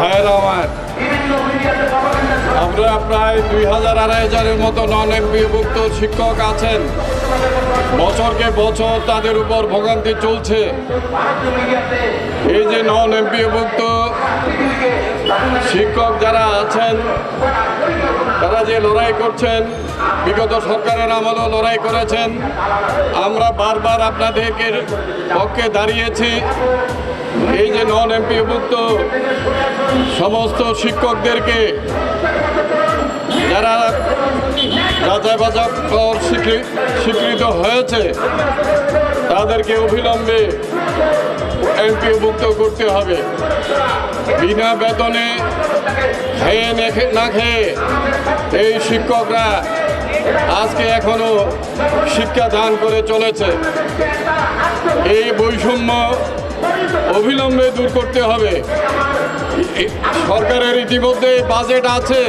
ভাইয়েরা আমার। আমরা প্রায় দুই হাজার আড়াই হাজারের মতো নন এমপিভুক্ত শিক্ষক আছেন। বছরকে বছর তাদের উপর ভোগান্তি চলছে। এই যে নন এমপিভুক্ত শিক্ষক যারা আছেন, তারা যে লড়াই করছেন, বিগত সরকারের আমলও লড়াই করেছেন। আমরা বারবার আপনাদেরকে পক্ষে দাঁড়িয়েছি। এই যে নন এমপিভুক্ত সমস্ত শিক্ষকদেরকে, যারা যাচাই স্বীকৃ- স্বীকৃত হয়েছে, তাদেরকে অবিলম্বে এমপিভুক্ত করতে হবে। বিনা বেতনে খেয়ে না খেয়ে এই শিক্ষকরা আজকে এখনও শিক্ষা দান করে চলেছে। এই বৈষম্য অবিলম্বে দূর করতে হবে। সরকারের ইতিমধ্যে বাজেট আছে।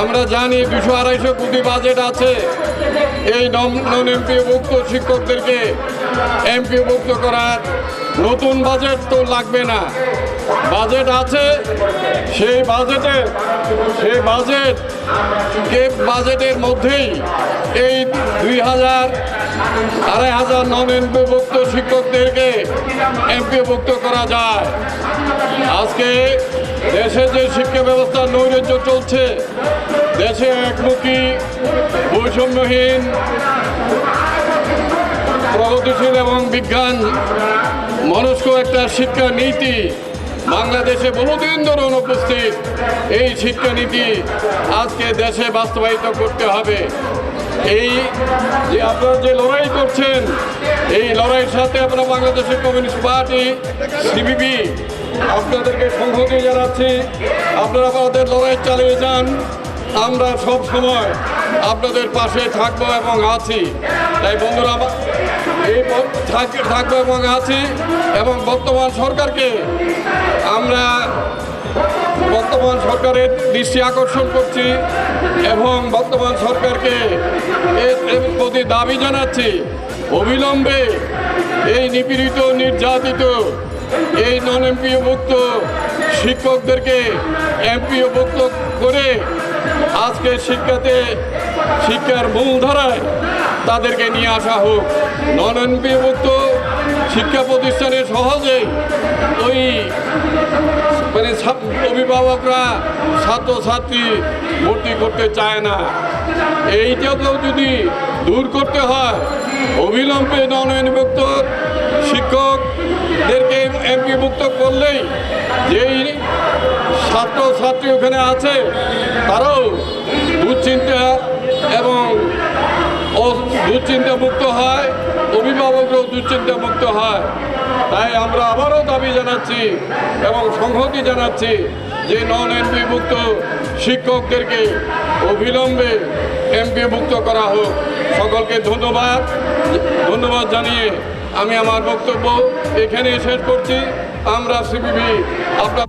আমরা জানি দুশো আড়াইশো কোটি বাজেট আছে। এই নন এমপিভুক্ত শিক্ষকদেরকে এমপিভুক্ত করার নতুন বাজেট তো লাগবে না। বাজেট আছে, সেই বাজেটে, সেই বাজেট কে বাজেটের মধ্যেই এই দুই হাজার আড়াই হাজার নন এমপিভুক্ত শিক্ষকদেরকে এমপিভুক্ত করা যায়। আজকে দেশে যে শিক্ষা ব্যবস্থা নৈরাজ্য চলছে, দেশে একমুখী, বৈষম্যহীন, প্রগতিশীল এবং বিজ্ঞান, মনস্ক একটা শিক্ষা নীতি বাংলাদেশে বহুদিন ধরে অনুপস্থিত এই শিক্ষানীতি আজকে দেশে বাস্তবায়িত করতে হবে। এই যে আপনারা যে লড়াই করছেন, এই লড়াইয়ের সাথে আমরা বাংলাদেশের কমিউনিস্ট পার্টি সিবিবি আপনাদেরকে সংহতি জানাচ্ছি। আপনারা আমাদের লড়াই চালিয়ে যান। আমরা সব সময় আপনাদের পাশে থাকব এবং আছি। তাই বন্ধুরা এই থাকব এবং আছি এবং বর্তমান সরকারকে আমরা বর্তমান সরকারের দৃষ্টি আকর্ষণ করছি এবং বর্তমান সরকারকে এর এর প্রতি দাবি জানাচ্ছি। অবিলম্বে এই নিপীড়িত, নির্যাতিত, এই নন এমপিও এমপিওভুক্ত শিক্ষকদেরকে এমপিও এমপিওভুক্ত করে আজকে শিক্ষাতে শিক্ষার মূলধারায় তাদেরকে নিয়ে আসা হোক। নন এমপিওভুক্ত শিক্ষা প্রতিষ্ঠানে সহজেই ওই মানে অভিভাবকরা ছাত্রছাত্রী ভর্তি করতে চায় না। এইটাকেও যদি দূর করতে হয়, অবিলম্বে নন বিভক্ত শিক্ষকদেরকে এমপিভুক্ত করলেই যেই ছাত্রছাত্রী ওখানে আছে, তারাও দুশ্চিন্তা এবং দুশ্চিন্তা মুক্ত হয়, অভিভাবকরাও দুশ্চিন্তা মুক্ত হয়। তাই আমরা আবারও দাবি জানাচ্ছি এবং সংহতি জানাচ্ছি যে নন এমপিভুক্ত শিক্ষকদেরকে অবিলম্বে এমপিভুক্ত করা হোক। সকলকে ধন্যবাদ। ধন্যবাদ জানিয়ে আমি আমার বক্তব্য এখানে শেষ করছি। আমরা সিপিবি আপনার